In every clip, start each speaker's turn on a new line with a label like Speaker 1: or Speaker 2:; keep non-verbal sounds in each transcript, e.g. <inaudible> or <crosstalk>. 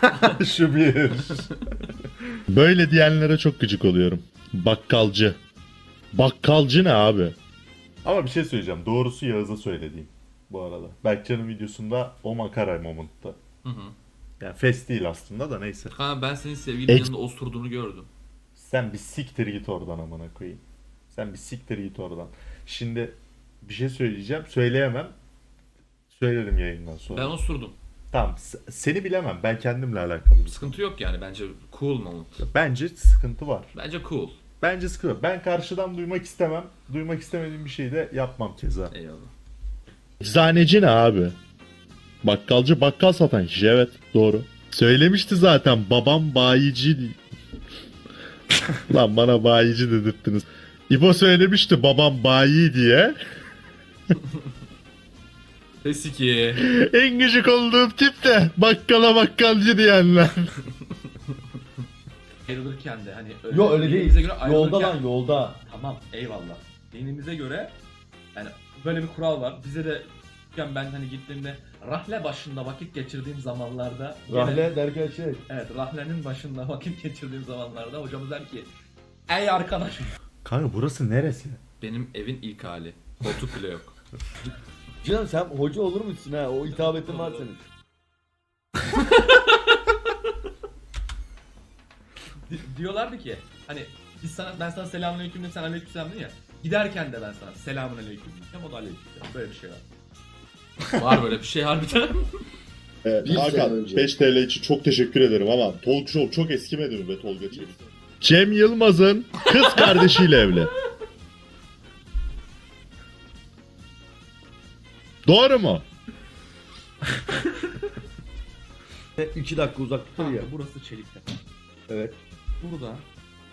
Speaker 1: <laughs> Şu bir. Böyle diyenlere çok gıcık oluyorum. Bakkalcı. Bakkalcı ne abi? Ama bir şey söyleyeceğim. Doğrusu Yağız'a söylediğim bu arada. Berkcan'ın videosunda o makara momentta.
Speaker 2: Hı hı.
Speaker 1: Yani fest değil aslında da neyse.
Speaker 2: Ha ben senin sevgilinin
Speaker 1: Ek-
Speaker 2: yanında osurduğunu gördüm.
Speaker 1: Sen bir siktir git oradan amına koyayım. Sen bir siktir git oradan. Şimdi bir şey söyleyeceğim. Söyleyemem. Söylerim yayından sonra.
Speaker 2: Ben osurdum.
Speaker 1: Tamam. s- Seni bilemem. Ben kendimle alakalı.
Speaker 2: Sıkıntı yok yani bence cool moment.
Speaker 1: Bence sıkıntı var.
Speaker 2: Bence cool.
Speaker 1: Bence sıkıntı var. Ben karşıdan duymak istemem. Duymak istemediğim bir şeyi de yapmam keza.
Speaker 2: Eyvallah.
Speaker 1: Eczaneci ne abi? Bakkalcı bakkal satan kişi evet doğru. Söylemişti zaten babam bayici. <laughs> Lan bana bayici dedirttiniz. İbo söylemişti babam bayi diye. <laughs>
Speaker 2: Pesiki.
Speaker 1: En gıcık olduğum tip de bakkala bakkalcı diyenler. <laughs>
Speaker 2: Ayrılırken de hani
Speaker 3: Yo öyle
Speaker 2: dinimize
Speaker 3: değil.
Speaker 2: göre
Speaker 3: Yolda
Speaker 2: ayrılırken-
Speaker 3: lan yolda.
Speaker 2: Tamam eyvallah. Dinimize göre yani böyle bir kural var. Bize de ben ben hani gittiğimde rahle başında vakit geçirdiğim zamanlarda gene-
Speaker 3: Rahle derken şey.
Speaker 2: evet rahlenin başında vakit geçirdiğim zamanlarda hocamız der ki Ey arkadaş
Speaker 1: Kanka burası neresi?
Speaker 2: benim evin ilk hali. Koltuk bile yok. <laughs>
Speaker 3: Canım sen hoca olur musun ha? O hitabetin var senin.
Speaker 2: Di- diyorlardı ki hani biz sana ben sana selamünaleyküm dedim sen aleykümselam dedin ya. Giderken de ben sana selamünaleyküm diyeceğim o da aleykümselam. Böyle bir şey var. var böyle bir şey harbiden.
Speaker 1: Evet,
Speaker 3: Bir
Speaker 1: Hakan
Speaker 3: sene önce.
Speaker 1: 5 TL için çok teşekkür ederim ama Talk Show çok eskimedi mi be Tolga Çevik? Cem Yılmaz'ın kız kardeşiyle evli. Doğru mu? <laughs>
Speaker 3: 2 dakika uzaklıkta ya.
Speaker 2: Burası Çeliktepe.
Speaker 3: Evet.
Speaker 2: Burada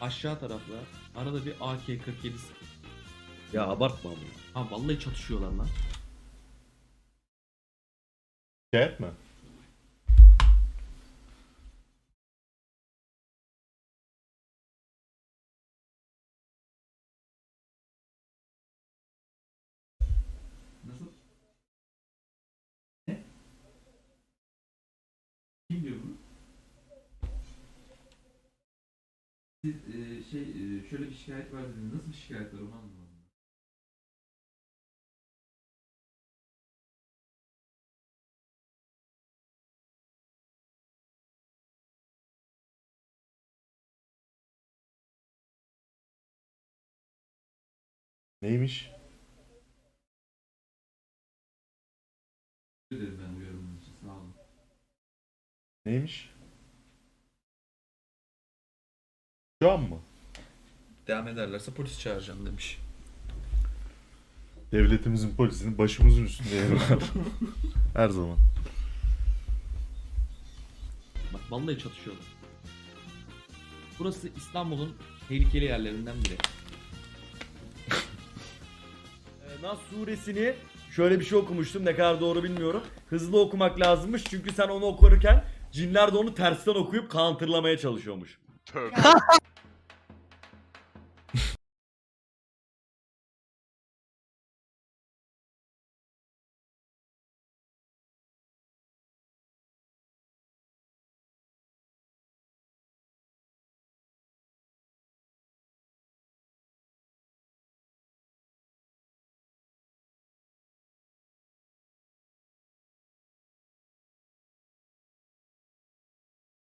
Speaker 2: aşağı tarafta arada bir AK-47 sıkıyor.
Speaker 3: Ya abartma bunu.
Speaker 2: Ha vallahi çatışıyorlar lan.
Speaker 1: Şikayet mi?
Speaker 2: Siz e, şey e, şöyle bir şikayet var dediniz. Nasıl bir şikayet var onu anlamadım.
Speaker 1: Neymiş?
Speaker 2: Teşekkür ederim ben uyarımın için. Sağ olun.
Speaker 1: Neymiş? Şu an mı?
Speaker 2: Devam ederlerse polis çağıracağım demiş.
Speaker 1: Devletimizin polisinin başımızın üstünde yeri var. <laughs> Her zaman.
Speaker 2: Bak vallahi çatışıyorlar. Burası İstanbul'un tehlikeli yerlerinden biri. <laughs>
Speaker 3: Ee, Nas suresini şöyle bir şey okumuştum ne kadar doğru bilmiyorum. Hızlı okumak lazımmış çünkü sen onu okurken cinler de onu tersten okuyup counterlamaya çalışıyormuş. Tövbe. <laughs>